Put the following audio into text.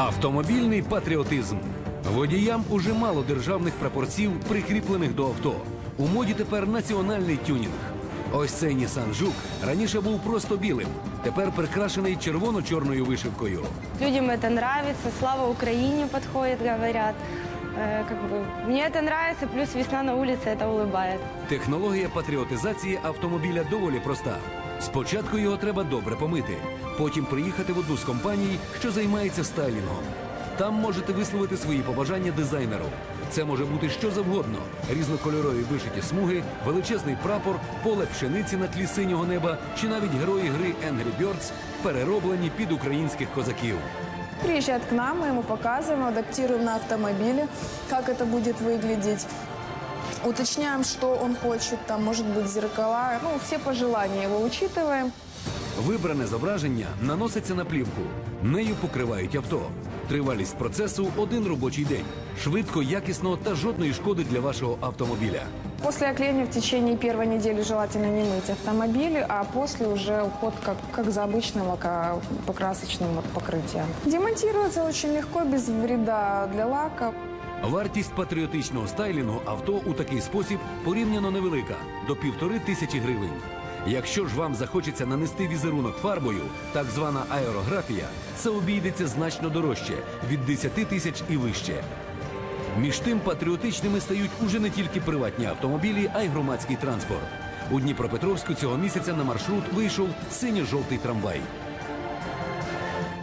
Автомобільний патріотизм. Водіям уже мало державних прапорців, прикріплених до авто. У моді тепер національний тюнінг. Ось цей Nissan Жук раніше був просто білим, тепер прикрашений червоно-чорною вишивкою. Людям это нравится, слава Украине подходит, говорят. Э, как бы, мне это нравится, плюс весна на улице это улыбает. Технологія патріотизації автомобіля доволі проста. Спочатку його треба добре помити, потім приїхати в одну з компаній, що займається стайлінгом. Там можете висловити свої побажання дизайнеру. Це може бути що завгодно: різнокольорові вишиті смуги, величезний прапор, поле пшениці на тлі синього неба, чи навіть герої гри Angry Birds, перероблені під українських козаків. Приезжает к нам, мы ему показываем, адаптируем на автомобиле, как это будет выглядеть. Уточняем, что он хочет, там, может быть, зеркала, ну, все пожелания его учитываем. Вибране зображення наноситься на плівку. Нею покривають авто. Тривалість процесу один робочий день. Швидко, якісно та жодної шкоди для вашого автомобіля. После оклеения в течение первой недели желательно не мыть автомобили, а после уже уход как, как за обычным лака- покрасочным вот покрытием. Демонтируется очень легко, без вреда для лака. Вартість патріотичного стайлінгу авто у такий спосіб порівняно невелика до півтори тисячі гривень. Якщо ж вам захочеться нанести візерунок фарбою, так звана аерографія, це обійдеться значно дорожче від 10 тисяч і вище. Між тим патріотичними стають уже не тільки приватні автомобілі, а й громадський транспорт. У Дніпропетровську цього місяця на маршрут вийшов синьо-жовтий трамвай.